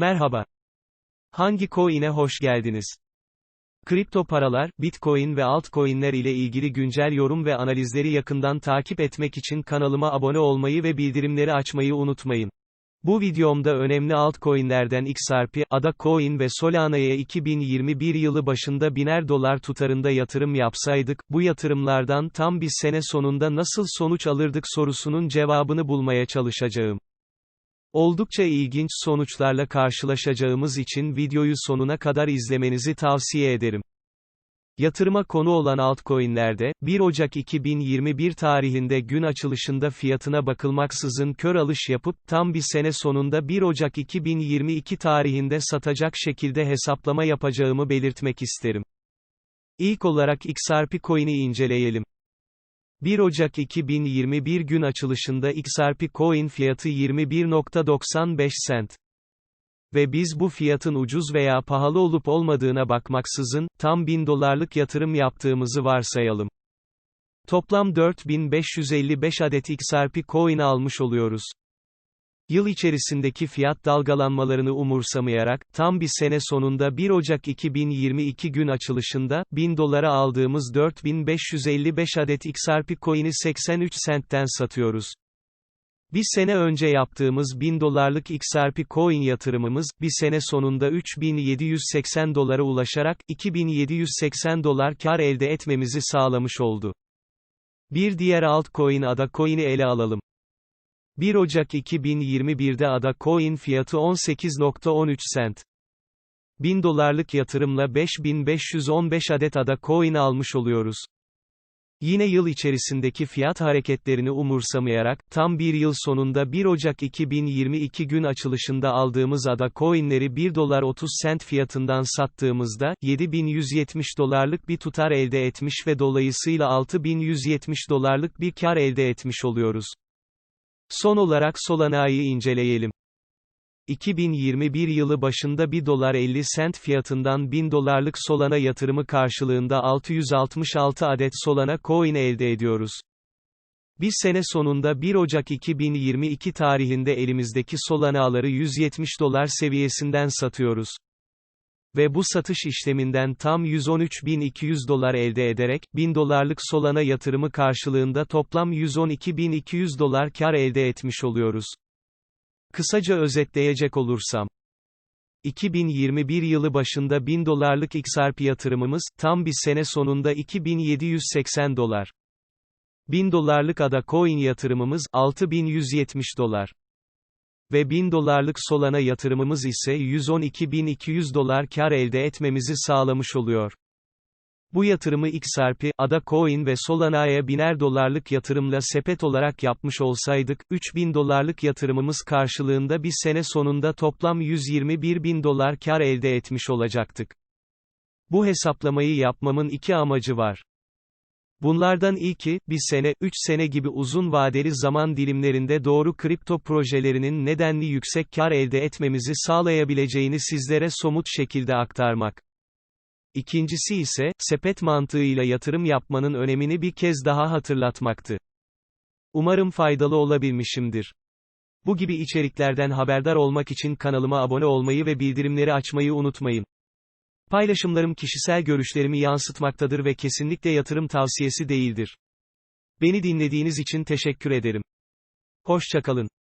Merhaba. Hangi coin'e hoş geldiniz? Kripto paralar, Bitcoin ve altcoin'ler ile ilgili güncel yorum ve analizleri yakından takip etmek için kanalıma abone olmayı ve bildirimleri açmayı unutmayın. Bu videomda önemli altcoin'lerden XRP, ADA Coin ve Solana'ya 2021 yılı başında biner dolar tutarında yatırım yapsaydık, bu yatırımlardan tam bir sene sonunda nasıl sonuç alırdık sorusunun cevabını bulmaya çalışacağım. Oldukça ilginç sonuçlarla karşılaşacağımız için videoyu sonuna kadar izlemenizi tavsiye ederim. Yatırıma konu olan altcoin'lerde, 1 Ocak 2021 tarihinde gün açılışında fiyatına bakılmaksızın kör alış yapıp, tam bir sene sonunda 1 Ocak 2022 tarihinde satacak şekilde hesaplama yapacağımı belirtmek isterim. İlk olarak XRP coin'i inceleyelim. 1 Ocak 2021 gün açılışında XRP Coin fiyatı 21.95 cent. Ve biz bu fiyatın ucuz veya pahalı olup olmadığına bakmaksızın, tam 1000 dolarlık yatırım yaptığımızı varsayalım. Toplam 4555 adet XRP Coin almış oluyoruz. Yıl içerisindeki fiyat dalgalanmalarını umursamayarak, tam bir sene sonunda 1 Ocak 2022 gün açılışında, 1000 dolara aldığımız 4555 adet XRP coin'i 83 centten satıyoruz. Bir sene önce yaptığımız 1000 dolarlık XRP coin yatırımımız, bir sene sonunda 3780 dolara ulaşarak, 2780 dolar kar elde etmemizi sağlamış oldu. Bir diğer altcoin ADA coin'i ele alalım. 1 Ocak 2021'de ADA coin fiyatı 18.13 cent. 1000 dolarlık yatırımla 5515 adet ADA coin almış oluyoruz. Yine yıl içerisindeki fiyat hareketlerini umursamayarak, tam bir yıl sonunda 1 Ocak 2022 gün açılışında aldığımız ADA coinleri 1 dolar 30 cent fiyatından sattığımızda, 7170 dolarlık bir tutar elde etmiş ve dolayısıyla 6170 dolarlık bir kar elde etmiş oluyoruz. Son olarak Solana'yı inceleyelim. 2021 yılı başında 1 dolar 50 sent fiyatından 1000 dolarlık Solana yatırımı karşılığında 666 adet Solana coin elde ediyoruz. Bir sene sonunda 1 Ocak 2022 tarihinde elimizdeki Solana'ları 170 dolar seviyesinden satıyoruz. Ve bu satış işleminden tam 113.200 dolar elde ederek, 1000 dolarlık Solana yatırımı karşılığında toplam 112.200 dolar kar elde etmiş oluyoruz. Kısaca özetleyecek olursam, 2021 yılı başında 1000 dolarlık XRP yatırımımız, tam bir sene sonunda 2780 dolar. 1000 dolarlık ADA Coin yatırımımız, 6170 dolar. Ve 1000 dolarlık Solana yatırımımız ise 112.200 dolar kar elde etmemizi sağlamış oluyor. Bu yatırımı XRP, ADA Coin ve Solana'ya biner dolarlık yatırımla sepet olarak yapmış olsaydık, 3000 dolarlık yatırımımız karşılığında bir sene sonunda toplam 121 bin dolar kar elde etmiş olacaktık. Bu hesaplamayı yapmamın iki amacı var. Bunlardan ilki, bir sene, üç sene gibi uzun vadeli zaman dilimlerinde doğru kripto projelerinin nedenli yüksek kar elde etmemizi sağlayabileceğini sizlere somut şekilde aktarmak. İkincisi ise, sepet mantığıyla yatırım yapmanın önemini bir kez daha hatırlatmaktı. Umarım faydalı olabilmişimdir. Bu gibi içeriklerden haberdar olmak için kanalıma abone olmayı ve bildirimleri açmayı unutmayın. Paylaşımlarım kişisel görüşlerimi yansıtmaktadır ve kesinlikle yatırım tavsiyesi değildir. Beni dinlediğiniz için teşekkür ederim. Hoşçakalın.